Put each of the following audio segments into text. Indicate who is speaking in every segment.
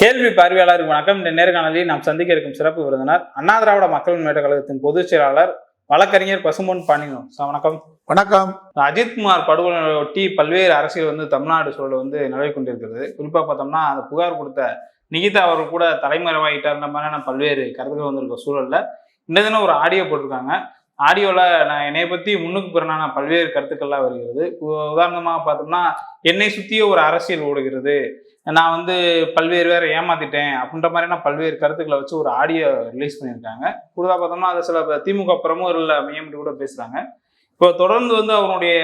Speaker 1: கேள்வி பார்வையாளருக்கு வணக்கம். இந்த நேர்காணலில் நாம் சந்திக்க இருக்கும் சிறப்பு விருந்தினர் அண்ணா திராவிட மக்கள் முன்னேற்ற கழகத்தின் பொதுச் செயலாளர் வழக்கறிஞர் பசும்பொன் பாண்டியன் சார் வணக்கம்.
Speaker 2: வணக்கம்.
Speaker 1: அஜித்குமார் படுகொலை ஒட்டி பல்வேறு அரசியல் வந்து தமிழ்நாடு சூழல் வந்து நிலவி கொண்டிருக்கிறது. குறிப்பா பார்த்தோம்னா அந்த புகார் கொடுத்த நிகிதா அவர்கள் கூட தலைமறைவாயிட்டார்ன்ற மாதிரியான பல்வேறு கருத்துக்கள் வந்திருக்க சூழல்ல இந்த தினம் ஒரு ஆடியோ போட்டிருக்காங்க. ஆடியோல நான் என்னை பத்தி முன்னுக்கு பிறனான பல்வேறு கருத்துக்கள்லாம் வருகிறது. உதாரணமாக பார்த்தோம்னா என்னை சுத்தியே ஒரு அரசியல் ஓடுகிறது. நான் வந்து பல்வேறு வேற ஏமாத்திட்டேன் அப்படின்ற மாதிரியான பல்வேறு கருத்துக்களை வச்சு ஒரு ஆடியோ ரிலீஸ் பண்ணியிருக்காங்க. கூடுதலாக பார்த்தோம்னா அது சில திமுக பிரமுகர்ல மையமிட்டு கூட பேசுகிறாங்க இப்போ தொடர்ந்து வந்து அவருடைய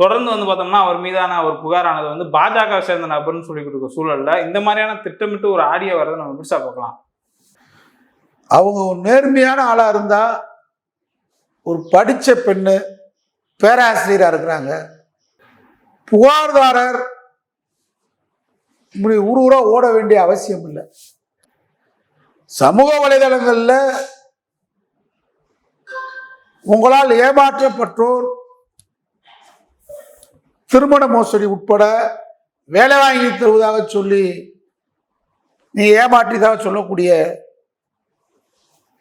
Speaker 1: தொடர்ந்து வந்து பார்த்தோம்னா அவர் மீதான ஒரு புகாரானது வந்து பாஜக சேர்ந்த நபர்னு சொல்லிக்கிட்டு இருக்க சூழலில் இந்த மாதிரியான திட்டமிட்டு ஒரு ஆடியோ வரதை நம்ம முடிச்சா பார்க்கலாம்.
Speaker 2: அவங்க ஒரு நேர்மையான ஆளாக இருந்தால் ஒரு படித்த பெண்ணு பேராசிரியராக இருக்கிறாங்க. புகார்தாரர் இப்படி ஊர் ஊரா ஓட வேண்டிய அவசியம் இல்லை. சமூக வலைதளங்களில் உங்களால் ஏமாற்றப்பட்டோர் திருமண மோசடி உட்பட வேலை வாங்கி தருவதாக சொல்லி நீ ஏமாற்றியதாக சொல்லக்கூடிய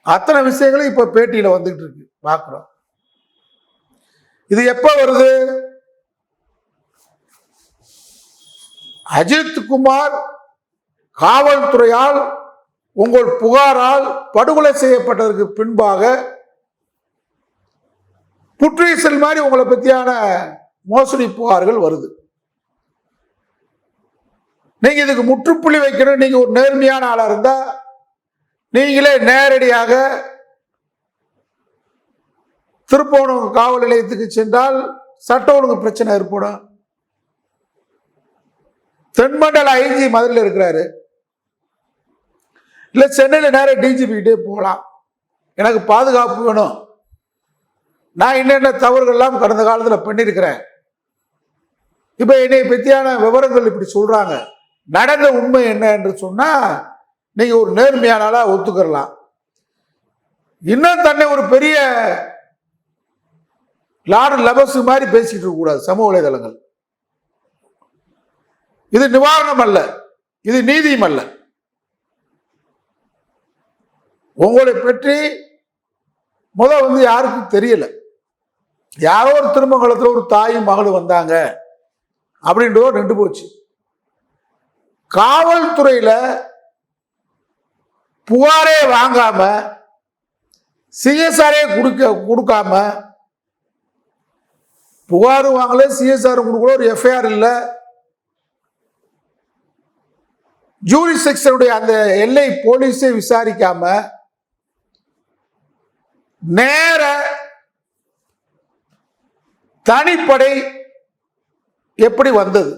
Speaker 2: அத்தனை விஷயங்களும் இப்போ பேட்டியில் வந்துட்டு இருக்கு. பார்க்குறோம் இது எப்போ வருது? அஜித் குமார் காவல்துறையால் உங்கள் புகாரால் படுகொலை செய்யப்பட்டதற்கு பின்பாக புற்றீசல் மாதிரி உங்களை பத்தியான மோசடி புகார்கள் வருது. நீங்க இதுக்கு முற்றுப்புள்ளி வைக்கணும். நீங்க ஒரு நேர்மையான ஆளா இருந்தா நீங்களே நேரடியாக திருப்போணம் காவல் நிலையத்துக்கு சென்றால் சட்ட ஒழுங்கு பிரச்சனை ஏற்படும். தென்மண்டல ஐஜி மதுரையில் இருக்கிறாரு. இல்லை சென்னையில் நேர டிஜிபிகிட்டே போகலாம் எனக்கு பாதுகாப்பு வேணும். நான் என்னென்ன தவறுகள்லாம் கடந்த காலத்தில் பண்ணியிருக்கிறேன். இப்போ என்னை பற்றியான விவரங்கள் இப்படி சொல்கிறாங்க நடந்த உண்மை என்ன என்று சொன்னால் நீங்க ஒரு நேர்மையான ஆளா ஒத்துக்கிறலாம். இன்னும் தன்னை ஒரு பெரிய லார்டு லபசு மாதிரி பேசிட்டு இருக்க கூடாது சமூக வலைதளங்கள். இது நிவாரணம் அல்ல. இது நீதியும் அல்ல. உங்களை பற்றி முதல் வந்து யாருக்கும் தெரியல. யாரோ ஒரு திருமங்கலத்தில் ஒரு தாயும் மகளும் வந்தாங்க. அப்படின்றதோ நின்று போச்சு. காவல்துறையில் புகாரே வாங்காம சிஎஸ்ஆரே கொடுக்க கொடுக்காம புகாரும் வாங்கல சிஎஸ்ஆர் கொடுக்கல ஒரு எஃப்ஐஆர் இல்லை. ஜூரி செக்ஷனுடைய அந்த எல்லை போலீஸே விசாரிக்காம நேர தனிப்படை எப்படி வந்தது?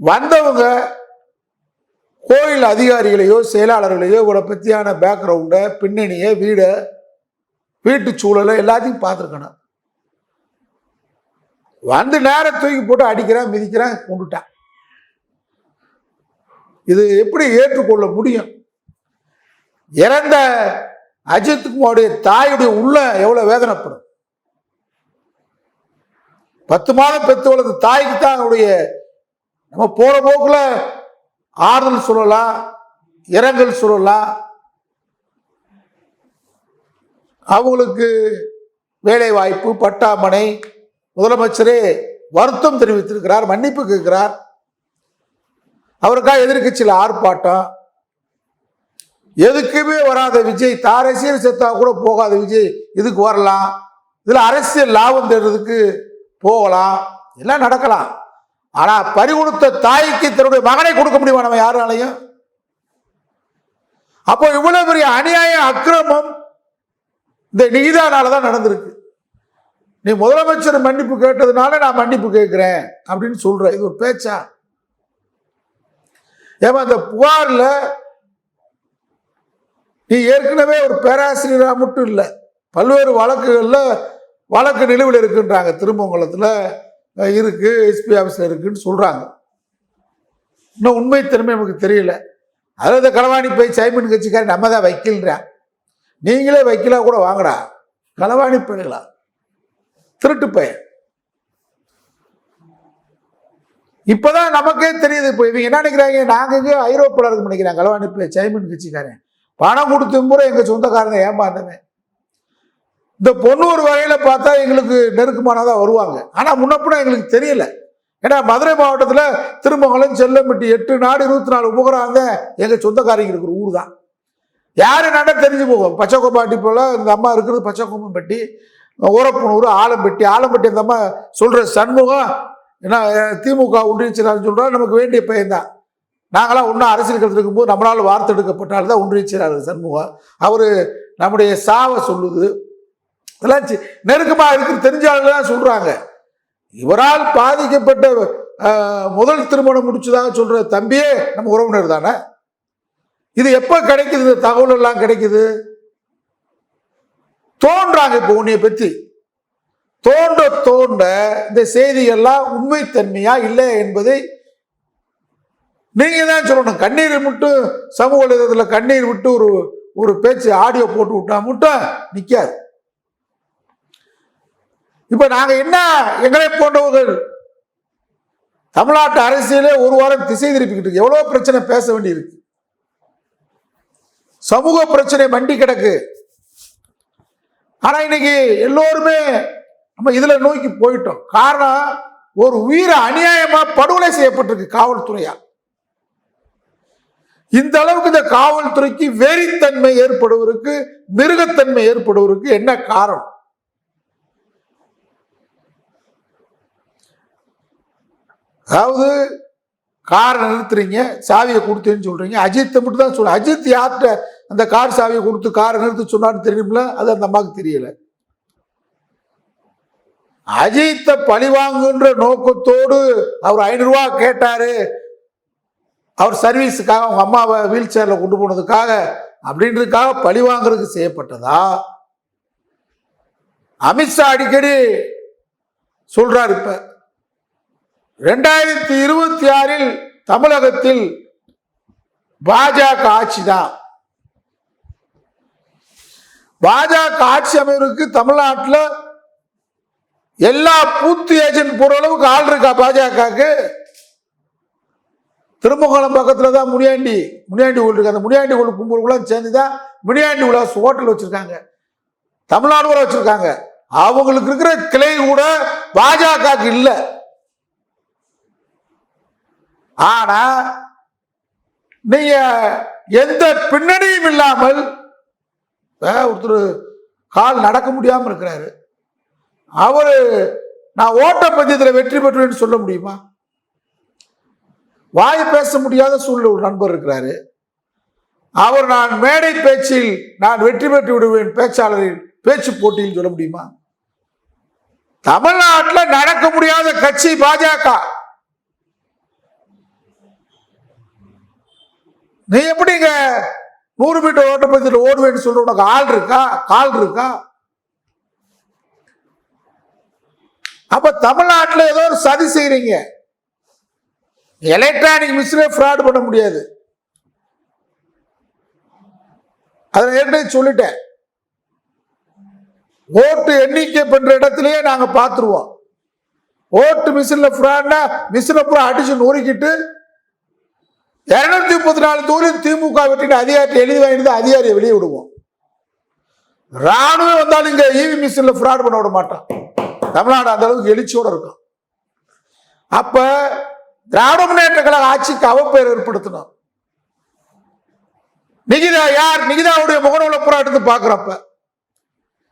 Speaker 2: வந்தவங்க கோயில் அதிகாரிகளையோ செயலாளர்களையோ இவரை பற்றியான பேக்ரவுண்டை பின்னணியை வீடை வீட்டு சூழலை எல்லாத்தையும் பார்த்துருக்கணும். வந்து நேரம் தூக்கி போட்டு அடிக்கிறான் மிதிக்கிறான் கொண்டுட்டான். இது எப்படி ஏற்றுக்கொள்ள முடியும்? இறந்த அஜித் குமாருடைய தாயுடைய உள்ள எவ்வளவு வேதனைப்படும்? பத்து மாதம் பெத்து வளர்ந்த தாய்க்கு தான் அவனுடைய நம்ம போற போக்குல ஆறுதல் சொல்லலாம் இரங்கல் சொல்லலாம். அவங்களுக்கு வேலை வாய்ப்பு பட்டாமனை முதலமைச்சரே வருத்தம் தெரிவித்திருக்கிறார் மன்னிப்பு கேட்கிறார். அவருக்காக எதிர்கட்சியில் ஆர்ப்பாட்டம்? எதுக்குமே வராத விஜய் தான் அரசியல் செத்தா கூட போகாத விஜய் இதுக்கு வரலாம். இதுல அரசியல் லாபம் தேடுறதுக்கு போகலாம். எல்லாம் நடக்கலாம். ஆனா பறி கொடுத்த தாய்க்கு தன்னுடைய மகனை கொடுக்க முடியுமா நம்ம யாராலையும் அப்போ இவ்வளவு பெரிய அநியாய அக்கிரமம் இந்த நீதானால தான் நடந்திருக்கு. நீ முதலமைச்சர் மன்னிப்பு கேட்டதுனால நான் மன்னிப்பு கேட்கிறேன் அப்படின்னு சொல்ற. இது ஒரு பேச்சா? ஏமா அந்த புகாரில் நீ ஏற்கனவே ஒரு பேராசிரியராக மட்டும் இல்லை பல்வேறு வழக்குகளில் வழக்கு நிலுவில் இருக்குன்றாங்க. திருமங்கலத்தில் இருக்குது எஸ்பி ஆஃபீஸில் இருக்குன்னு சொல்கிறாங்க இன்னும் உண்மைத்தன்மை நமக்கு தெரியல. அதாவது களவாணி போய் சைமன் கட்சிக்காரி நம்ம தான் வைக்கல்றான் நீங்களே வைக்கலா கூட வாங்கடா. களவாணி பயலா திருட்டு பையன். இப்போதான் நமக்கே தெரியுது. இப்போ இவங்க என்ன நினைக்கிறாங்க? நாங்க இங்கே ஐரோப்பாவில் இருக்க நினைக்கிறாங்க. அளவு அனுப்பி சைமன் கட்சிக்காரன். பணம் கொடுத்தும் முறை எங்கள் சொந்தக்காரங்க ஏமாந்தவன். இந்த பொண்ணூர் வகையில் பார்த்தா எங்களுக்கு நெருக்கமானதாக வருவாங்க. ஆனால் முன்னப்பின எங்களுக்கு தெரியல. ஏன்னா மதுரை மாவட்டத்தில் திருமங்கலம் செல்லம்பட்டி எட்டு நாடு இருபத்தி நாலு உபகராங்க எங்கள் சொந்தக்காரங்க இருக்கிற ஊர் தான் யார் நட தெரிஞ்சு போகும் பச்சைக்கொம்பாட்டி போல் இந்த அம்மா இருக்கிறது பச்சைக்கொம்பம்பட்டி ஊரப்பனூர் ஆலம்பட்டி. ஆலம்பட்டி அந்த அம்மா சொல்கிற சண்முகம் என்ன திமுக ஒன்றியச்சினார் சொல்கிறோம் நமக்கு வேண்டிய பையன் தான் நாங்களாம் ஒன்றும் அரசியல் களத்தில் இருக்கும்போது நம்மளால் வார்த்தெடுக்கப்பட்டால் தான் ஒன்றியச்சினார் சண்முகம். அவர் நம்முடைய சாவை சொல்லுது. இதெல்லாம் நெருக்கமாக நெருக்கமா தெரிஞ்சாலும் தெரிஞ்ச தான் இவரால் பாதிக்கப்பட்ட முதல் திருமணம் முடிச்சதாக சொல்கிற தம்பியே நம்ம உறவினர் தானே? இது எப்போ கிடைக்குது? இந்த தகவல் எல்லாம் கிடைக்குது? தோன்றாங்க இப்போ உன்னைய பற்றி தோண்ட தோண்ட இந்த செய்திகள்லாம் உண்மைத்தன்மையா இல்லை என்பதை நீங்க தான் சொல்லணும். கண்ணீர் மட்டும் சமூக வலைதளத்தில் கண்ணீர் விட்டு ஒரு ஒரு பேச்சு ஆடியோ போட்டு விட்டா மட்டும் நிற்காது இப்ப நாங்க என்ன எங்களை போன்றவர்கள்? தமிழ்நாட்டு அரசியலே ஒரு வாரம் திசை திருப்பிக்கிட்டு இருக்கு. எவ்வளவு பிரச்சனை பேச வேண்டியிருக்கு. சமூக பிரச்சனை மண்டி கிடக்கு. ஆனா இன்னைக்கு எல்லோருமே நம்ம இதுல நோக்கி போயிட்டோம். காரணம் ஒரு உயிரை அநியாயமா படுகொலை செய்யப்பட்டிருக்கு காவல்துறையா இந்த அளவுக்கு இந்த காவல்துறைக்கு வெறித்தன்மை ஏற்படுவதற்கு மிருகத்தன்மை ஏற்படுவதற்கு என்ன காரணம்? அதாவது காரை நிறுத்துறீங்க சாவியை கொடுத்தேன்னு சொல்றீங்க. அஜித்தை மட்டும் தான் சொல்ல அஜித் யார்கிட்ட அந்த கார் சாவியை கொடுத்து காரை நிறுத்து சொன்னான்னு தெரியும்ல அது அந்த அம்மாவுக்கு தெரியலை. அஜித்தை பழிவாங்குன்ற நோக்கத்தோடு அவர் ஐநூறு கேட்டார். கேட்டாரு அவர் சர்வீஸுக்காக அவங்க அம்மாவை வீல் சேர்ல கொண்டு போனதுக்காக அப்படின்றதுக்காக பழி வாங்குறதுக்கு செய்யப்பட்டதா? அமித்ஷா அடிக்கடி சொல்றார் இப்ப. ரெண்டாயிரத்தி இருபத்தி ஆறில் தமிழகத்தில் பாஜக ஆட்சி தான் பாஜக ஆட்சி அமைவதற்கு தமிழ்நாட்டில் எல்லா பூத்து ஏஜென்ட் போற அளவுக்கு ஆள் இருக்கா பாஜகவுக்கு? திருமங்கலம் பக்கத்துல தான் முனியாண்டி முனியாண்டி ஊர் இருக்கு. அந்த முனியாண்டி ஊர் கும்பலுக்குலாம் சேர்ந்து தான் முனியாண்டி உலாஸ் ஹோட்டல் வச்சிருக்காங்க. தமிழ்நாடு கூட வச்சிருக்காங்க. அவங்களுக்கு இருக்கிற கிளை கூட பாஜகவுக்கு இல்லை. ஆனா நீங்க எந்த பின்னணியும் இல்லாமல் ஒருத்தர் கால் நடக்க முடியாம இருக்கிறாரு. அவர் நான் ஓட்டப்பந்தயத்தில் வெற்றி பெற்றுவேன்னு சொல்ல முடியுமா? வாய் பேச முடியாத சூழ்நிலை ஒரு நண்பர் இருக்கிறாரு. அவர் நான் மேடை பேச்சில் நான் வெற்றி பெற்று விடுவேன் பேச்சாளரின் பேச்சு போட்டியில் சொல்ல முடியுமா? தமிழ்நாட்டில் நடக்க முடியாத கட்சி பாஜக. நீ எப்படிங்க நூறு மீட்டர் ஓட்டப்பதில் ஓடுவேன்னு சொல்ற உனக்கு ஆள் இருக்கா? கால் இருக்கா? அப்ப தமிழ்நாட்டில் ஏதோ ஒரு சதி செய்யறீங்க எலக்ட்ரானிக் மிஷினே ஃப்ராட் பண்ண முடியாது. அதை ஏற்கனவே சொல்லிட்டேன். ஓட்டு எண்ணிக்கை பண்ற இடத்துலயே நாங்க பார்த்துருவோம். ஓட்டு மிஷின்ல ஃப்ராட்னா மிஷினை பூரா அடிச்சு நொறுக்கிட்டு இருநூத்தி முப்பத்தி நாலு தொகுதி திமுக வெட்டின அதிகாரத்தை எழுதி வாங்கிட்டு அதிகாரியை வெளியே விடுவோம். ராணுவம் வந்தாலும் இங்க ஈவி மிஷின்ல ஃப்ராட் பண்ண விட மாட்டான் தமிழ்நாடு அந்த அளவுக்கு எழுச்சியோட இருக்கும். அப்ப திராவிட முன்னேற்ற கழக ஆட்சிக்கு அவப்பெயர் ஏற்படுத்தணும். நிகிதா யார்? நிகிதாவுடைய முகநூல போராட்டத்தை எடுத்து பாக்குறப்ப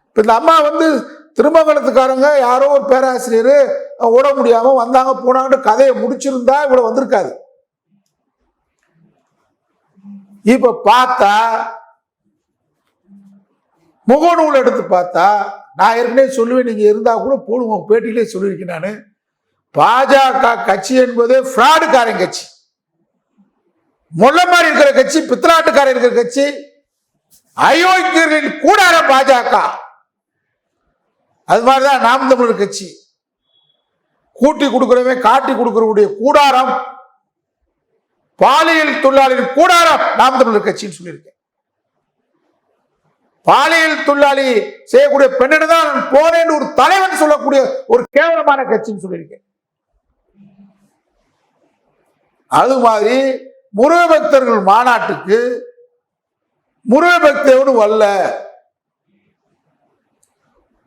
Speaker 2: இப்ப இந்த அம்மா வந்து திருமங்கலத்துக்காரங்க யாரோ ஒரு பேராசிரியர் ஓட முடியாம வந்தாங்க போனாங்கன்னு கதையை முடிச்சிருந்தா இவ்வளவு வந்திருக்காது. இப்ப பார்த்தா முகநூல் எடுத்து பார்த்தா நான் ஏற்கனவே சொல்லுவேன் நீங்க இருந்தா கூட போடுவோம் பேட்டியிலே சொல்லியிருக்கேன் நான். பாஜக கட்சி என்பது ஃப்ராடுக்காரன் கட்சி. முள்ள மாதிரி இருக்கிற கட்சி பித்தலாட்டுக்காரன் இருக்கிற கட்சி அயோக்கியர்களின் கூடாரம் பாஜக. அது மாதிரிதான் நாம் தமிழர் கட்சி. கூட்டி கொடுக்கிறவன் காட்டி கொடுக்கிறவருடைய கூடாரம் பாலியல் தொழிலாளியின் கூடாரம் நாம் தமிழர் கட்சின்னு சொல்லியிருக்கேன். பாலியல் தொழிலாளி செய்யக்கூடிய பெண்ணிடம் தான் நான் போனேன்னு ஒரு தலைவன் சொல்லக்கூடிய ஒரு கேவலமான கட்சின்னு சொல்லியிருக்கேன். அது மாதிரி முருக பக்தர்கள் மாநாட்டுக்கு முருக பக்தோடு வரல.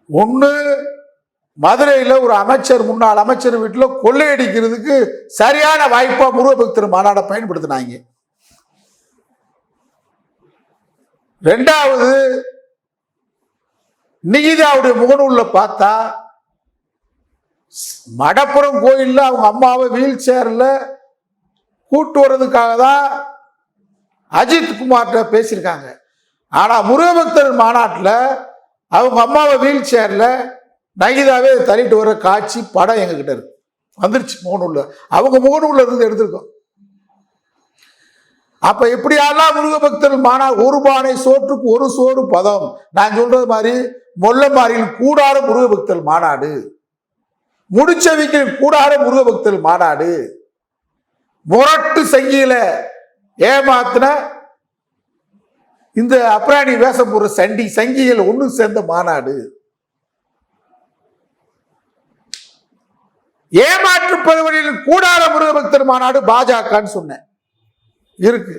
Speaker 2: ஒன்று மதுரையில் ஒரு அமைச்சர் முன்னாள் அமைச்சர் வீட்டில் கொள்ளையடிக்கிறதுக்கு சரியான வாய்ப்பாக முருக பக்தர் மாநாடை பயன்படுத்தினாங்க. ரெண்டாவது நிகிதாவுடைய முகநூல்ல பார்த்தா மடப்புறம் கோயிலில் அவங்க அம்மாவை வீல் சேரில் கூட்டு வர்றதுக்காக தான் அஜித் குமார்கிட்ட பேசியிருக்காங்க. ஆனால் முருகபக்தர் மாநாட்டில் அவங்க அம்மாவை வீல் சேரில் நகிதாவே தள்ளிட்டு வர காட்சி படம் எங்ககிட்ட இருக்கு. வந்துருச்சு முகநூலில். அவங்க முகநூலில் இருந்து எடுத்திருக்கோம். அப்ப எப்படியெல்லாம் முருகபக்தர் மாநா ஒரு பானை சோற்றுக்கு ஒரு சோறு பதம்? நான் சொல்றது மாதிரி மொல்லமாரியில் கூடார முருகபக்தர் மாநாடு. முடிச்சவிக்கில் கூடார முருகபக்தர் மாநாடு. முரட்டு சங்கியில ஏமாத்தின இந்த அப்ராணி வேஷம் போடுற சண்டி சங்கிகள் ஒன்று சேர்ந்த மாநாடு. ஏமாற்று பதவியில் கூடார முருகபக்தர் மாநாடு பாஜகன்னு சொன்னேன். இருக்கு.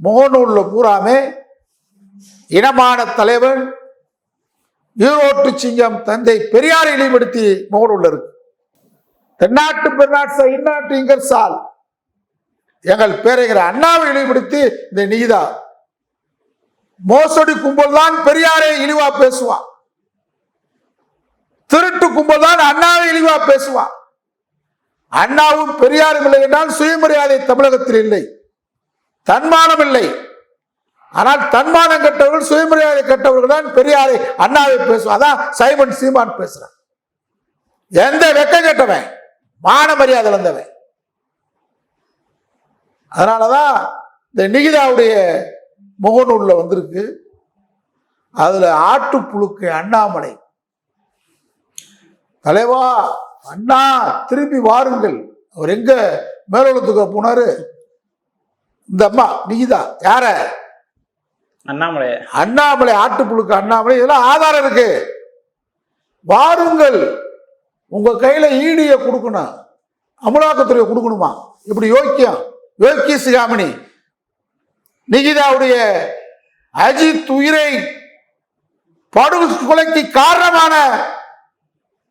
Speaker 2: முகநூலில் பூராமே இனமான தலைவன் ஈரோட்டு சிங்கம் தந்தை பெரியாரை இழிவுபடுத்தி முகநூலில் இருக்கு. தென்னாட்டு பெருநாட்டு இந்நாட்டு இங்கர்சால் எங்கள் பேரைகிற அண்ணாவை இழிவுபடுத்தி இந்த நீதா. மோசடி கும்பல் தான் பெரியாரை இழிவா பேசுவான் திருட்டு கும்பல் தான் அண்ணாவை இழிவா பேசுவான் அண்ணாவும் பெரியாரும் இல்லை என்றால் சுயமரியாதை தமிழகத்தில் இல்லை. தன்மானம் இல்லை ஆனால் தன்மானம் கெட்டவர்கள் சுயமரியாதை கெட்டவர்கள் தான் பெரியாரை அண்ணாவை பேசுவான் அதான் சைமன் சீமான் பேசுறான் எந்த வெக்க கெட்டவன்? மான மரியாதை இழந்தவன் அதனாலதான் இந்த நிகிதாவுடைய முகநூல்ல வந்திருக்கு. அதுல ஆட்டுப்புழுக்கு அண்ணாமலை. தலைவா அண்ணா திரும்பி வாருங்கள். அவர் எங்க மேலோளத்துக்கு போனாரு? இந்த அம்மா நிகிதா யார?
Speaker 1: அண்ணாமலை.
Speaker 2: அண்ணாமலை ஆட்டுப்புழுக்கு அண்ணாமலை இதெல்லாம் ஆதாரம் இருக்கு. வாருங்கள். உங்க கையில ஈடிய கொடுக்கணும். அமலாக்கத்துறை கொடுக்கணுமா? இப்படி யோக்கியம். யோக்கிய சிகாமணி. நிகிதாவுடைய அஜித் உயிரை படு கொலைக்கு காரணமான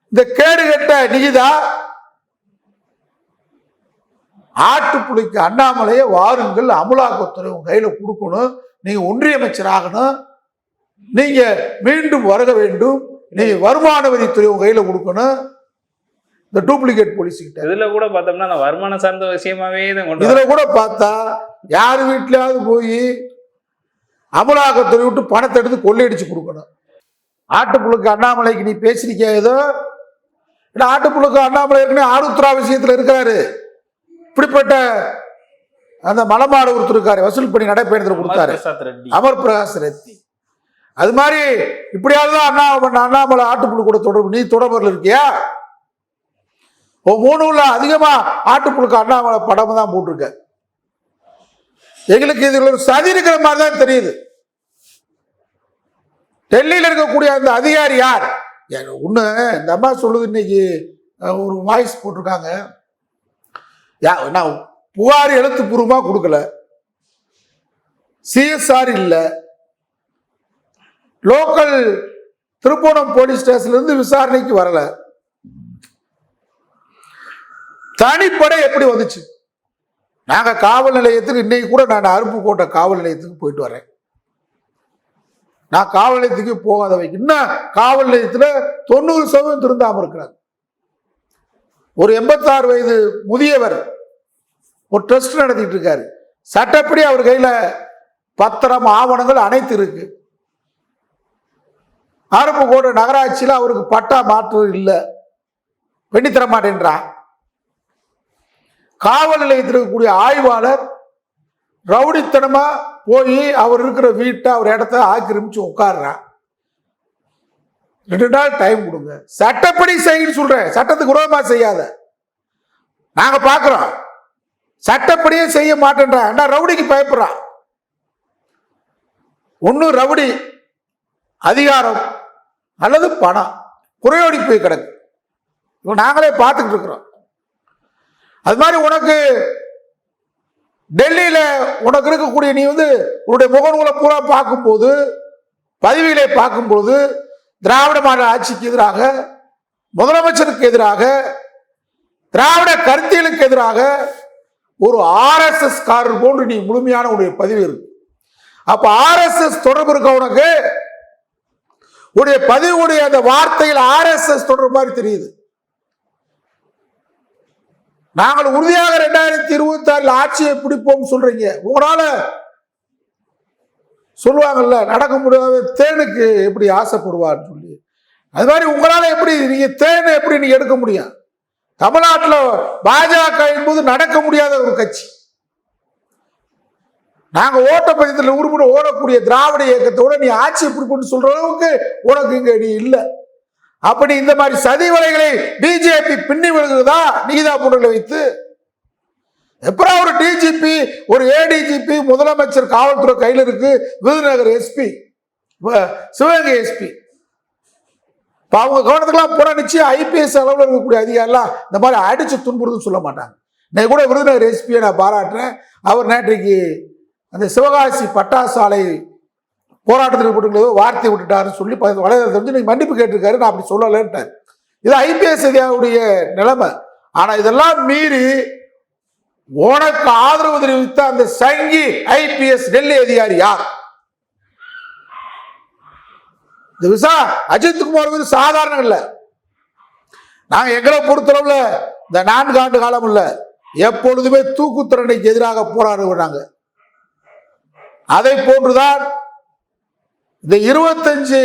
Speaker 2: இந்த கேடு கெட்ட நிகிதா ஆட்டுப்புலிக்கு அண்ணாமலையை வாருங்கள் அமலாக்கத்துறை உங்க கையில கொடுக்கணும் நீங்க ஒன்றிய அமைச்சர் ஆகணும் நீங்க மீண்டும் வருக வேண்டும் நீங்க வருமான வரித்துறை உங்க கையில கொடுக்கணும். இந்த டூப்ளிகேட் போலீஸ் கிட்ட.
Speaker 1: இதுல கூட பார்த்தோம்னா வருமானம் சார்ந்த விஷயமாவே
Speaker 2: இதுல கூட பார்த்தா யார் வீட்லயாவது போய் அமலாக்கத்துறை விட்டு பணத்தை எடுத்து கொள்ளையடிச்சு கொடுக்கணும். ஆட்டுப்புழுக்கு அண்ணாமலைக்கு நீ பேசிருக்கியா ஏதோ? இல்ல ஆட்டுப்புழுக்கு அண்ணாமலை ஏற்கனவே ஆருத்ரா விஷயத்துல இருக்கிறாரு. இப்படிப்பட்ட அந்த மலமாடு ஒருத்தர் இருக்காரு வசூல் பண்ணி நடைபயணத்தில் கொடுத்தாரு.
Speaker 1: ரெட்டி.
Speaker 2: அமர் பிரகாஷ் ரெத்தி அது மாதிரி இப்படியாவது தான் அண்ணா அண்ணாமலை ஆட்டுப்புழு கூட தொடர்பு. நீ தொடர்பில் இருக்கியா? ஓ மூணுல அதிகமா ஆட்டுப்புழுக்கு அண்ணாமலை படம் தான் போட்டிருக்க. எங்களுக்கு இதுல ஒரு சதி இருக்கிற மாதிரி தான் தெரியுது. டெல்லியில் இருக்கக்கூடிய அந்த அதிகாரி யார்? ஒன்று இந்த அம்மா சொல்லுது இன்னைக்கு ஒரு வாய்ஸ் போட்டிருக்காங்க. யா நான் புகார் எழுத்துப்பூர்வமாக கொடுக்கல. சிஎஸ்ஆர் இல்லை. லோக்கல் திருப்பூணம் போலீஸ் ஸ்டேஷன்லேருந்து விசாரணைக்கு வரல. தனிப்படை எப்படி வந்துச்சு? நாங்கள் காவல் நிலையத்துக்கு இன்னைக்கு கூட நான் அருப்புக்கோட்டை காவல் நிலையத்துக்கு போயிட்டு வரேன். நான் காவல் நிலையத்துக்கு போகாதவைக்கு. இன்னும் காவல் நிலையத்தில் தொண்ணூறு சதவீதம் திருந்தாமல் இருக்கிறாங்க. ஒரு எண்பத்தாறு வயது முதியவர் ஒரு ட்ரஸ்ட் நடத்திட்டு இருக்காரு. சட்டப்படி அவர் கையில் பத்திரம் ஆவணங்கள் அனைத்து இருக்கு. அருப்புக்கோட்டை நகராட்சியில் அவருக்கு பட்டா மாற்று இல்லை. பண்ணி தர மாட்டேன்றான் காவல் நிலையத்தில் இருக்கக்கூடிய ஆய்வாளர் ரவுடித்தனமாக போய் அவர் இருக்கிற வீட்டை அவர் இடத்த ஆக்கிரமிச்சு உட்காடுறான் ரெண்டு நாள் டைம் கொடுங்க. சட்டப்படி செய்யு சொல்றேன். சட்டத்துக்கு விரோதமா செய்யாத. நாங்க பாக்குறோம். சட்டப்படியே செய்ய மாட்டேன்றான். ஏன்னா ரவுடிக்கு பயப்படுறான் ஒன்று ரவுடி அதிகாரம் அல்லது பணம். குறையோடி போய் கிடக்கு. இப்போ நாங்களே பார்த்துக்கிட்டு இருக்கிறோம். அது மாதிரி உனக்கு டெல்லியில உனக்கு இருக்கக்கூடிய நீ வந்து உன்னுடைய முகநூலை பூரா பார்க்கும்போது பதவிகளை பார்க்கும்போது திராவிட மாடல் ஆட்சிக்கு எதிராக முதலமைச்சருக்கு எதிராக திராவிட கருத்தியலுக்கு எதிராக ஒரு ஆர்எஸ்எஸ் காரர் போன்று நீ முழுமையான உடைய பதிவு இருக்கு. அப்ப ஆர்எஸ்எஸ் தொடர்பு இருக்க உனக்கு? உடைய பதிவுடைய அந்த வார்த்தையில் ஆர்எஸ்எஸ் தொடர்பு மாதிரி தெரியுது. நாங்கள் உறுதியாக ரெண்டாயிரத்தி இருபத்தி ஆறில் ஆட்சியை பிடிப்போம் சொல்றீங்க. உங்களால சொல்லுவாங்கல்ல நடக்க முடியாத தேனுக்கு எப்படி ஆசைப்படுவார்னு சொல்லி. அது மாதிரி உங்களால் எப்படி நீங்கள் தேனை எப்படி நீங்கள் எடுக்க முடியும்? தமிழ்நாட்டில் பாஜக என்பது நடக்க முடியாத ஒரு கட்சி. நாங்கள் ஓட்டப்பதியத்தில் உருப்பட ஓடக்கூடிய திராவிட இயக்கத்தோட நீ ஆட்சி பிடிப்புன்னு சொல்கிற அளவுக்கு உனக்கு இங்கே நீ இல்லை. அப்படி இந்த மாதிரி சதி வலைகளை பிஜேபி பின்னி விழுகுதா நீதா பொருளை வைத்து எப்பறம் ஒரு டிஜிபி ஒரு ஏடிஜிபி முதலமைச்சர் காவல்துறை கையில் இருக்கு? விருதுநகர் எஸ்பி சிவகங்கை எஸ்பி இப்போ அவங்க கவனத்துக்குலாம் போன நிச்சயம் ஐபிஎஸ் அளவில் இருக்கக்கூடிய அதிகாரிலாம் இந்த மாதிரி அடிச்சு துன்புறுதுன்னு சொல்ல மாட்டாங்க. இன்னைக்கு கூட விருதுநகர் எஸ்பியை நான் பாராட்டுறேன். அவர் நேற்றைக்கு அந்த சிவகாசி பட்டாசாலை போராட்டத்தில் போட்டுக்கிறது வார்த்தை விட்டுட்டாருன்னு சொல்லி ப- வலைதளத்தை வந்து நீங்கள் மன்னிப்பு கேட்டிருக்காரு. நான் அப்படி சொல்லலைன்ட்டார். இது ஐபிஎஸ் அதிகாரியுடைய நிலைமை. ஆனால் இதெல்லாம் மீறி உனக்கு ஆதரவு தெரிவித்த அந்த சங்கி ஐபிஎஸ் டெல்லி அதிகாரி யார்? இந்த விசா அஜித் குமார் வந்து சாதாரணம் இல்லை. நாங்க எங்களை பொறுத்தளவுல இந்த நான்கு ஆண்டு காலம் இல்ல. எப்பொழுதுமே தூக்குத்திறனைக்கு எதிராக போராடுகிறாங்க அதை போன்றுதான் இந்த இருபத்தஞ்சு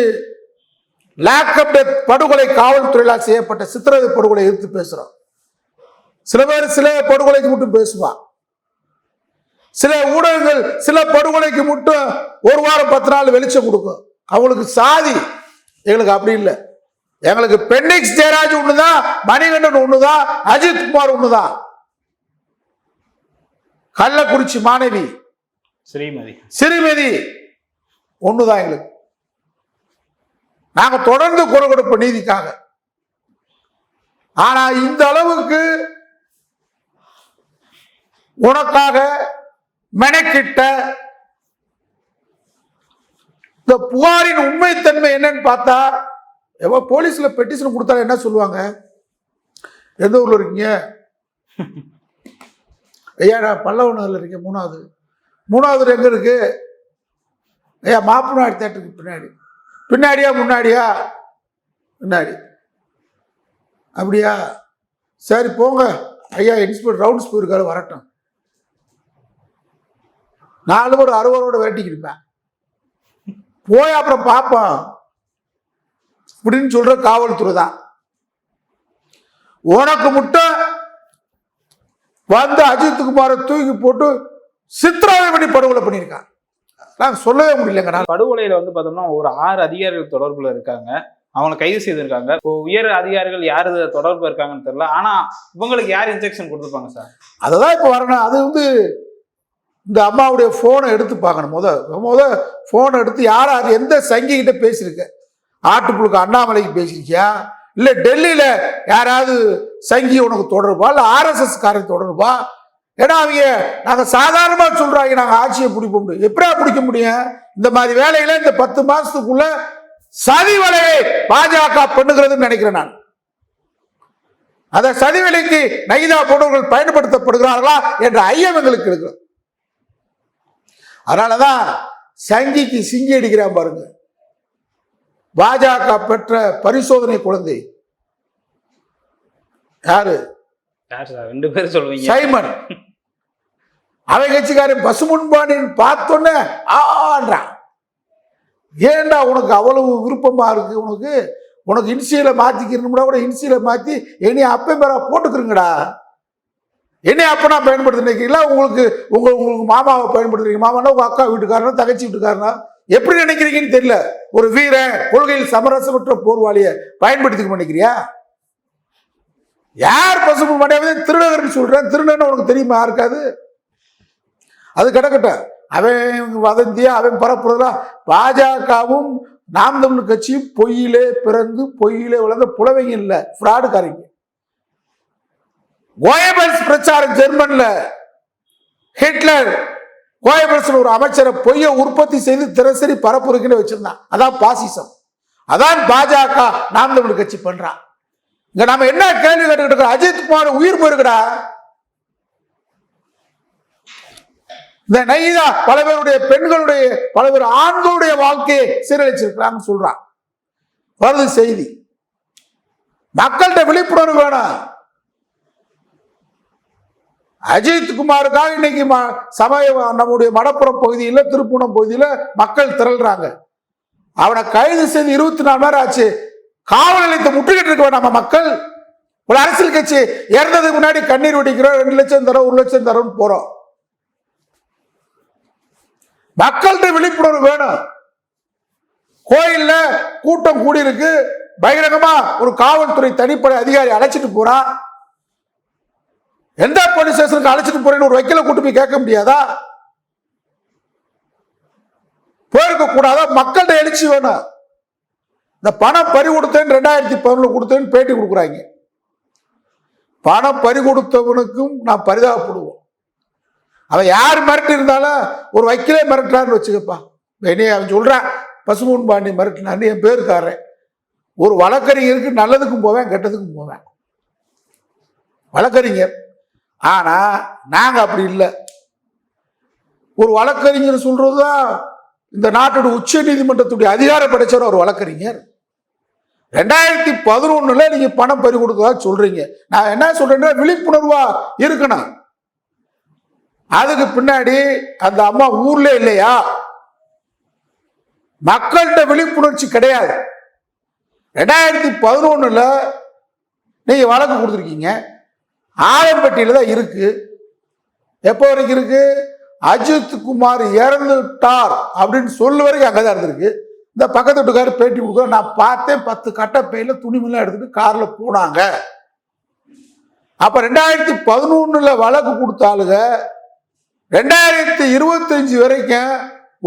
Speaker 2: லேக்கப் டெத் படுகொலை காவல்துறையால் செய்யப்பட்ட சித்திரவதை படுகொலை எதிர்த்து பேசுறோம். சில பேர் சில படுகொலைக்கு மட்டும் பேசுவான் சில ஊடகங்கள் சில படுகொலைக்கு மட்டும் ஒரு வாரம் பத்து நாள் வெளிச்சம் கொடுக்கும். அவங்களுக்கு சாதி. எங்களுக்கு அப்படி இல்லை. எங்களுக்கு பெண்ணிக்ஸ் ஜெயராஜ் ஒண்ணுதான் மணிகண்டன் ஒண்ணுதான் அஜித் குமார் ஒண்ணுதான் கள்ளக்குறிச்சி மாணவி.
Speaker 1: ஸ்ரீமதி.
Speaker 2: சிறுமதி. ஒண்ணுதான் எங்களுக்கு. நாங்க தொடர்ந்து குரல் கொடுப்போம் நீதிக்காக. ஆனா இந்த அளவுக்கு உனக்காக மெனக்கிட்ட இந்த புகாரின் உண்மைத்தன்மை என்னன்னு பார்த்தா எவ்வளோ போலீஸில் பெட்டிஷன் கொடுத்தா என்ன சொல்லுவாங்க? எந்த ஊரில் இருக்கீங்க? ஐயா நான் பல்லவனூர்ல இருக்கேன் மூணாவது. மூணாவது எங்கே இருக்கு? ஐயா மாப்பினாடி தேட்டருக்கு பின்னாடி. பின்னாடியா முன்னாடியா? பின்னாடி. அப்படியா? சரி போங்க. ஐயா இன்ஸ்பெக்டர் ரவுண்ட்ஸ் போயிருக்காரு வரட்டும். நாலு ஒரு அறுபதோட விரட்டிக்கிட்டு இருப்பேன் போய் அப்புறம் பார்ப்போம். அப்படின்னு சொல்ற காவல்துறை தான். உனக்கு மட்டும் வந்து அஜித் குமாரை தூக்கி போட்டு சித்திரவதை பண்ணி படுகொலை பண்ணியிருக்கான் நான் சொல்லவே முடியலங்க நான்.
Speaker 1: படுகொலையில வந்து பார்த்தோம்னா ஒரு ஆறு அதிகாரிகள் தொடர்புல இருக்காங்க. அவங்களை கைது செய்திருக்காங்க. இப்போ உயர் அதிகாரிகள் யார் தொடர்பு இருக்காங்கன்னு தெரியல. ஆனா இவங்களுக்கு யார் இன்ஜெக்ஷன் கொடுத்துருப்பாங்க சார்?
Speaker 2: அதை தான் இப்போ வரணும். அது வந்து இந்த அம்மாவுடைய ஃபோனை எடுத்து பார்க்கணும். முத முத ஃபோனை எடுத்து யார் அது எந்த சங்கிகிட்ட பேசியிருக்க? ஆட்டுப்புழுக்கு அண்ணாமலைக்கு பேசியிருக்கியா? இல்லை டெல்லியில் யாராவது சங்கி உனக்கு தொடருப்பா இல்லை ஆர்எஸ்எஸ் காரன் தொடருப்பா ஏன்னா அவங்க நாங்கள் சாதாரணமாக சொல்கிறாங்க நாங்கள் ஆட்சியை பிடிப்ப முடியும் எப்படியா பிடிக்க முடியும்? இந்த மாதிரி வேலைகளை இந்த பத்து மாதத்துக்குள்ள சதி வலையை பாஜக பண்ணுகிறதுன்னு நினைக்கிறேன் நான். அதை சதி வேலைக்கு நைதா போன்றவர்கள் பயன்படுத்தப்படுகிறார்களா என்ற ஐயம் எங்களுக்கு இருக்கு அதனாலதான் சங்கிக்கு சிங்கி அடிக்கிறான் பாருங்க. பாஜக பெற்ற பரிசோதனை குழந்தை. யாரு?
Speaker 1: ரெண்டு பேரும் சொல்லுவீங்க.
Speaker 2: சைமன். அவை கட்சிக்காரன் பசுமுன்பாண்டியன் பார்த்தோன்னே ஆன்றான் ஏன்டா உனக்கு அவ்வளவு விருப்பமா இருக்கு? உனக்கு உனக்கு இன்சியலை மாத்திக்கிறணும்னா கூட இன்சியலை மாத்தி என்னைய அப்பன் பேரா போட்டுக்கிறீங்கடா. என்னை அப்பனா பயன்படுத்தினீங்களா உங்களுக்கு உங்க உங்களுக்கு மாமாவை பயன்படுத்துறீங்க. மாமானா உங்க அக்கா வீட்டுக்காரனா தங்கச்சி வீட்டுக்காரனா? எப்படி நினைக்கிறீங்கன்னு தெரியல. ஒரு வீரன் கொள்கையில் சமரசமற்ற போர்வாளியை பயன்படுத்திக்க நினைக்கிறியா யார் பசுமை மடையாவது திருநகர்னு சொல்றேன்? திருநகர்னு உனக்கு தெரியுமா? யாருக்காது அது கிடக்கட்டும் அவன் வதந்தியா அவன் பரப்புறதெல்லாம் பாஜகவும் நாம் தமிழ் கட்சியும் பொய்யிலே பிறந்து பொய்யிலே வளர்ந்த புலவைங்க இல்லை. ஃப்ராடுக்காரங்க கோயபல்ஸ் பிரச்சாரம் ஜெர்மன்ல. ஹிட்லர் கோயபல்ஸ் ஒரு அமைச்சரை பொய்யை உற்பத்தி செய்து தினசரி பரப்புரைக்குன்னு வச்சிருந்தான். அதான் பாசிசம். அதான் பாஜக நாம் தமிழ் கட்சி பண்றான் இங்க நாம என்ன கேள்வி கேட்டுக்கிட்டு அஜித் குமார் உயிர் போயிருக்கடா. இந்த நைதா பல பேருடைய பெண்களுடைய பல பேர் ஆண்களுடைய வாழ்க்கையை சீரழிச்சிருக்கிறான்னு சொல்றான். வருது செய்தி. மக்கள்கிட்ட விழிப்புணர்வு வேணும். அஜித் குமாருக்காக இன்னைக்கு சமய நம்முடைய மடப்புறம் பகுதியில் திருப்பூனம் பகுதியில் மக்கள் திரள்றாங்க. அவனை கைது செய்து இருபத்தி நாலு நேரம் ஆச்சு. காவல் நிலையத்தை முற்றுகிட்டு இருக்க நம்ம மக்கள்? ஒரு அரசியல் கட்சி இறந்ததுக்கு முன்னாடி கண்ணீர் வெடிக்கிறோம். ரெண்டு லட்சம் தரோம் ஒரு லட்சம் தரோம்னு போறோம். மக்கள்கிட்ட விழிப்புணர்வு வேணும். கோயில்ல கூட்டம் கூடியிருக்கு. பகிரங்கமா ஒரு காவல்துறை தனிப்படை அதிகாரி அழைச்சிட்டு போறான். எந்த போலீஸ் ஸ்டேஷனுக்கு அழைச்சிட்டு போறேன்னு ஒரு வக்கீல கூட்டு போய் கேட்க முடியாதா? போயிருக்க கூடாதா? மக்கள்கிட்ட எழுச்சி வேணும். இந்த பணம் பறி கொடுத்தேன் ரெண்டாயிரத்தி பதினொன்று கொடுத்தேன்னு பேட்டி கொடுக்குறாங்க. பணம் பறி கொடுத்தவனுக்கும் நான் பரிதாபப்படுவோம். அவன் யார் மிரட்டி இருந்தாலும் ஒரு வக்கீலே மிரட்டுறான்னு வச்சுக்கப்பா. இனி அவன் சொல்றான் பசுமூன் பாண்டி மிரட்டினான்னு என் பேருக்காரன். ஒரு வழக்கறிஞருக்கு நல்லதுக்கும் போவேன் கெட்டதுக்கும் போவேன். வழக்கறிஞர். ஆனால் நாங்கள் அப்படி இல்லை. ஒரு வழக்கறிஞர் சொல்றதுதான் இந்த நாட்டோட உச்ச நீதிமன்றத்துடைய அதிகாரம் படைச்சவர் ஒரு வழக்கறிஞர். ரெண்டாயிரத்தி பதினொன்றில் நீங்கள் பணம் பறி கொடுத்ததா சொல்கிறீங்க நான் என்ன சொல்கிறேன்னா விழிப்புணர்வா இருக்கணும். அதுக்கு பின்னாடி அந்த அம்மா ஊர்ல இல்லையா? மக்கள்கிட்ட விழிப்புணர்ச்சி கிடையாது. ரெண்டாயிரத்தி பதினொன்னுல நீங்க வழக்கு கொடுத்துருக்கீங்க. ஆலம்பட்டியில் தான் இருக்கு. எப்போ வரைக்கும் இருக்கு? அஜித் குமார் இறந்துட்டார் அப்படின்னு சொல்ல வரைக்கும் அங்கதான் இருந்திருக்கு. இந்த பக்கத்து வீட்டுக்காரர் பேட்டி கொடுக்குற நான் பார்த்தேன் பத்து கட்டை பையில துணிமெல்லாம் எடுத்துட்டு காரில் போனாங்க. அப்போ ரெண்டாயிரத்தி பதினொன்றில் வழக்கு கொடுத்தாளுங்க ரெண்டாயிரத்தி இருபத்தஞ்சு வரைக்கும்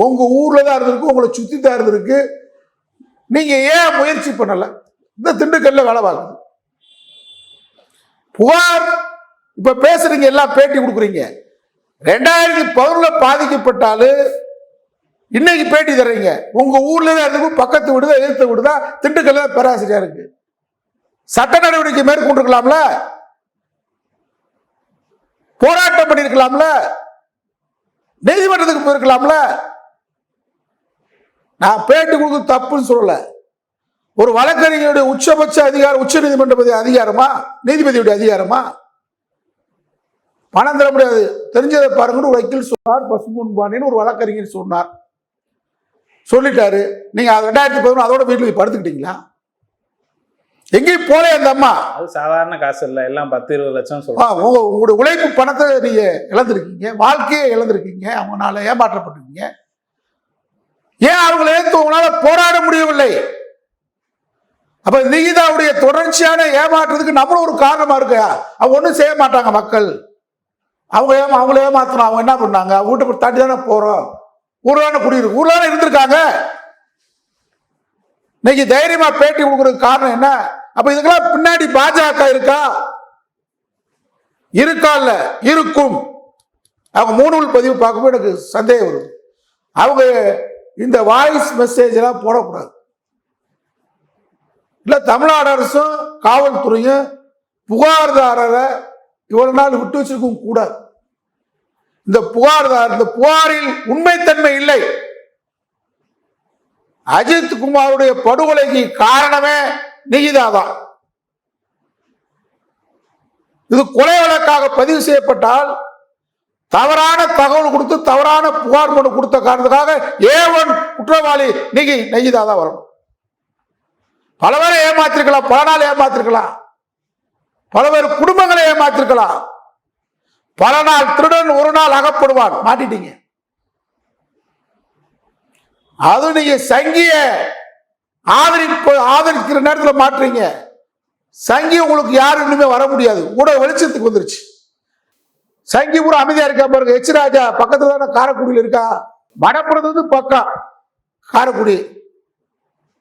Speaker 2: உங்கள் ஊரில் தான் இருந்திருக்கு உங்களை சுற்றி தான் இருந்திருக்கு. நீங்கள் ஏன் முயற்சி பண்ணலை? இந்த திண்டுக்கல்ல வேலை பார்க்குது. புகார். இப்ப பேசுறீங்க எல்லாம் பேட்டி கொடுக்குறீங்க. ரெண்டாயிரத்தி பதினொன்றுல பாதிக்கப்பட்டாலும் இன்னைக்கு பேட்டி தர்றீங்க. உங்க ஊர்ல தான் பக்கத்து வீடு தான் எதிர்த்த வீடு தான் திண்டுக்கல்ல தான் பேராசிரியா இருக்கு. சட்ட நடவடிக்கை மேற்கொண்டிருக்கலாம்ல? போராட்டம் பண்ணியிருக்கலாம்ல? நீதிமன்றத்துக்கு போயிருக்கலாம்ல? நான் பேட்டி கொடுக்க தப்புன்னு சொல்லலை. ஒரு வழக்கறிஞருடைய உச்சபட்ச அதிகாரம் உச்ச நீதிமன்ற அதிகாரமா? நீதிபதியுடைய அதிகாரமா? பணம் தர முடியாது. தெரிஞ்சதை பாருங்கன்னு ஒரு வக்கீல் சொன்னார் பசும்பொன் பாண்டின்னு ஒரு வழக்கறிஞர் சொன்னார். சொல்லிட்டாரு. நீங்க ரெண்டாயிரத்தி பதினொன்று அதோட வீட்டுல போய் படுத்துக்கிட்டீங்களா? எங்கேயும் போலே அந்த அம்மா?
Speaker 1: அது சாதாரண காசு இல்லை. எல்லாம் பத்து இருபது லட்சம் சொல்லுவாங்க
Speaker 2: உங்க உங்களுடைய உழைப்பு பணத்தை நீங்க இழந்திருக்கீங்க. வாழ்க்கையை இழந்திருக்கீங்க. அவங்களால ஏமாற்றப்பட்டிருக்கீங்க. ஏன் அவங்களை எதிர்த்து உங்களால போராட முடியவில்லை? அப்ப நிகிதாவுடைய தொடர்ச்சியான ஏமாற்றுறதுக்கு நம்மளும் ஒரு காரணமா இருக்கு அவங்க ஒண்ணும் செய்ய மாட்டாங்க மக்கள். அவங்க ஏமா அவங்கள ஏமாத்தணும். அவங்க என்ன பண்ணாங்க? வீட்டை தாண்டி தானே போறோம். ஊர்லான குடியிருக்கு ஊர்லான இருந்திருக்காங்க. இன்னைக்கு தைரியமா பேட்டி கொடுக்கறதுக்கு காரணம் என்ன? அப்ப இதுக்கெல்லாம் பின்னாடி பாஜக இருக்கா? இருக்கா இல்ல? இருக்கும். அவங்க மூணு பதிவு பார்க்கும்போது எனக்கு சந்தேகம் வருது அவங்க இந்த வாய்ஸ் மெசேஜ் எல்லாம் போடக்கூடாது. இல்லை தமிழ்நாடு அரசும் காவல்துறையும் புகார்தாரரை இவ்வளவு நாள் விட்டு வச்சிருக்கும் கூட இந்த புகார்தார் இந்த புகாரில் உண்மைத்தன்மை இல்லை. அஜித் குமாருடைய படுகொலைக்கு காரணமே நிகிதா தான் இது கொலை வழக்காக பதிவு செய்யப்பட்டால் தவறான தகவல் கொடுத்து தவறான புகார் மனு கொடுத்த காரணத்துக்காக ஏவன் குற்றவாளி நிகி நெய்தா தான் வரணும் பல பேரை ஏமாத்திருக்கலாம் பல நாள் ஏமாத்திருக்கலாம். பல பேர் குடும்பங்களை ஏமாத்திருக்கலாம். பல நாள் திருடன் ஒரு நாள் அகப்படுவான். மாட்டிட்டீங்க. அது நீங்க சங்கிய ஆதரிப்பு ஆதரிக்கிற நேரத்தில் மாட்டுறீங்க. சங்கி உங்களுக்கு யாரும் இனிமே வர முடியாது. கூட வெளிச்சத்துக்கு வந்துருச்சு. சங்கி பூரா அமைதியா இருக்கா பாருங்க. எச் ராஜா பக்கத்துல தானே காரைக்குடியில் இருக்கா? வடப்புறது வந்து பக்கம். காரைக்குடி.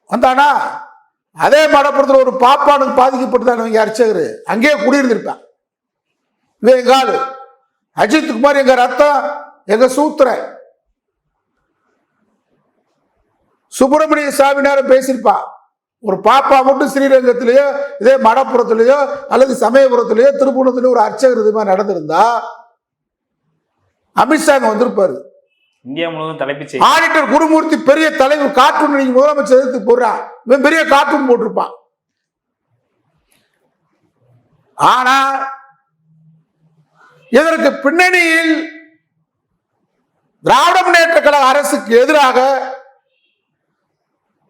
Speaker 2: வந்தானா? அதே மடப்புறத்தில் ஒரு பாப்பானுக்கு பாதிக்கப்பட்டுதான் இவங்க அர்ச்சகர். அங்கேயே குடியிருந்திருப்பேன். இவன் எங்காலு அஜித் குமார் எங்க ரத்தம் எங்க சூத்திரன் சுப்பிரமணிய சாமி நேரம் பேசியிருப்பா ஒரு பாப்பா மட்டும் ஸ்ரீரங்கத்திலேயோ இதே மடப்புறத்திலேயோ அல்லது சமயபுரத்திலேயோ திருப்பூணத்திலேயோ ஒரு அர்ச்சகர் இது மாதிரி நடந்திருந்தா அமித்ஷா அங்க வந்திருப்பாரு.
Speaker 1: இந்தியா முழுவதும் தலைப்பு
Speaker 2: ஆடிட்டர் குருமூர்த்தி பெரிய தலைவர் கார்ட்டூன் நீங்க முதலமைச்சர் எதிர்த்து போடுறான் இவன் பெரிய கார்ட்டூன் போட்டிருப்பான். ஆனா இதற்கு பின்னணியில் திராவிட முன்னேற்ற கழக அரசுக்கு எதிராக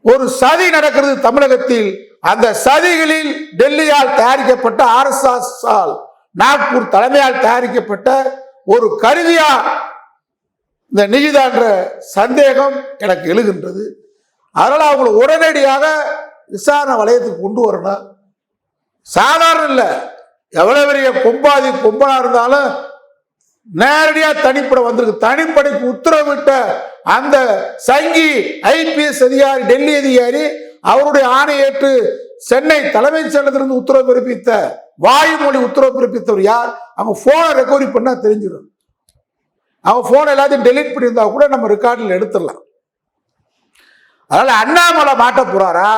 Speaker 2: ஒரு சதி நடக்கிறது தமிழகத்தில். அந்த சதிகளில் டெல்லியால் தயாரிக்கப்பட்ட ஆர்எஸ்எஸ் ஆல் நாக்பூர் தலைமையால் தயாரிக்கப்பட்ட ஒரு கருவியா இந்த நிகிதான்ற சந்தேகம் எனக்கு எழுகின்றது. அதனால் அவங்களை உடனடியாக விசாரணை வளையத்துக்கு கொண்டு வரணும். சாதாரண இல்லை. எவ்வளவு பெரிய கொம்பாதி கொம்பனாக இருந்தாலும் நேரடியாக தனிப்படை வந்திருக்கு. தனிப்படைக்கு உத்தரவிட்ட அந்த சங்கி ஐபிஎஸ் அதிகாரி டெல்லி அதிகாரி அவருடைய ஆணையேற்று சென்னை தலைமைச் செயலத்திலிருந்து உத்தரவு பிறப்பித்த வாயுமொழி உத்தரவு பிறப்பித்தவர் யார்? அவங்க போனை ரெக்கவரி பண்ணால் தெரிஞ்சிடும். அவன் ஃபோன் எல்லாத்தையும் டெலீட் பண்ணியிருந்தா கூட நம்ம ரெக்கார்டில் எடுத்துடலாம். அதனால் அண்ணாமலை மாட்ட போகிறாரா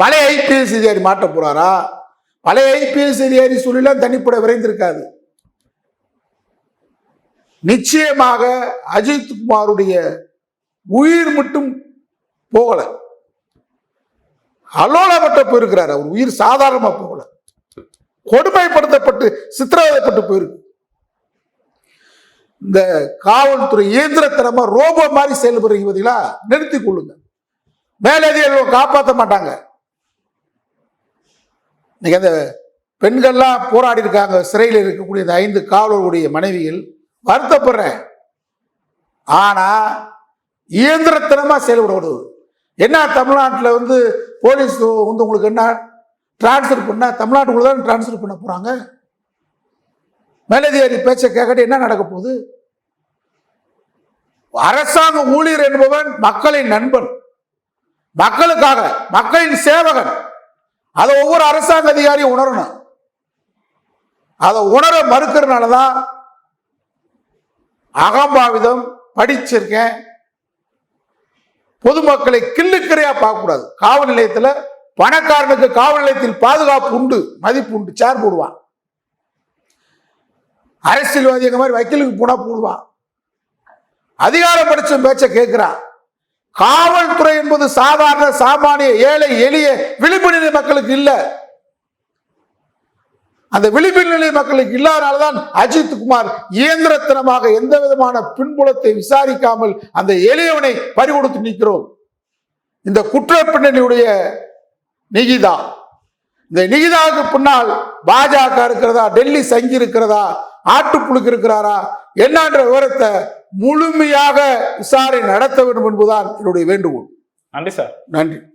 Speaker 2: பழைய ஐபிஎஸ் அதிகாரி மாட்ட போகிறாரா பழைய ஐபிஎஸ் அதிகாரி சொல்லிலாம் தனிப்பட விரைந்திருக்காது. நிச்சயமாக அஜித் குமாருடைய உயிர் மட்டும் போகலை. அலோலப்பட்ட போயிருக்கிறார் அவர். உயிர் சாதாரணமாக போகலை. கொடுமைப்படுத்தப்பட்டு சித்திரவதைப்பட்டு போயிருக்கு. இந்த காவல்துறை இயந்திரத்தனமா ரோபோ மாதிரி செயல்படுறீங்க பார்த்தீங்களா நிறுத்தி கொள்ளுங்க. மேலதிகாரிகள் காப்பாற்ற மாட்டாங்க. இன்னைக்கு அந்த பெண்கள்லாம் போராடி இருக்காங்க. சிறையில் இருக்கக்கூடிய இந்த ஐந்து காவலர்களுடைய மனைவிகள் வருத்தப்படுறேன். ஆனா இயந்திரத்தனமா செயல்படுவது என்ன தமிழ்நாட்டில் வந்து போலீஸ் வந்து உங்களுக்கு என்ன டிரான்ஸ்ஃபர் பண்ணா தமிழ்நாட்டுக்குள்ள தான் டிரான்ஸ்ஃபர் பண்ண போறாங்க? மேலதிகாரி பேச்சை கேட்கட்டு என்ன நடக்க போகுது? அரசாங்க ஊழியர் என்பவன் மக்களின் நண்பன். மக்களுக்காக மக்களின் சேவகன். அதை ஒவ்வொரு அரசாங்க அதிகாரியும் உணரணும். அதை உணர மறுக்கிறதுனால தான் அகம்பாவிதம் படிச்சிருக்கேன். பொதுமக்களை கிள்ளுக்கிறையா பார்க்கக்கூடாது. காவல் நிலையத்தில் பணக்காரனுக்கு காவல் நிலையத்தில் பாதுகாப்பு உண்டு மதிப்பு உண்டு சேர் போடுவான். அரசியல்வாதி எங்க மாதிரி வக்கீலுக்கு போனா போடுவான் அதிகாரம் படிச்ச பேச்ச கேட்கிறான் காவல்துறை என்பது சாதாரண சாமானிய ஏழை எளிய விளிம்பு நிலை மக்களுக்கு இல்ல. அந்த விளிம்பு நிலை மக்களுக்கு இல்லாதனால்தான் அஜித் குமார் இயந்திரத்தனமாக எந்த விதமான பின்புலத்தை விசாரிக்காமல் அந்த எளியவனை பறிகொடுத்து நிற்கிறோம். இந்த குற்ற பின்னணியுடைய நிகிதா. இந்த நிகிதாவுக்கு பின்னால் பாஜக இருக்கிறதா டெல்லி சங்கி இருக்கிறதா ஆட்டுப்புழுக்கு இருக்கிறாரா? என்னன்ற விவரத்தை முழுமையாக விசாரணை நடத்த வேண்டும் என்பதுதான் என்னுடைய வேண்டுகோள்.
Speaker 1: நன்றி சார்.
Speaker 2: நன்றி.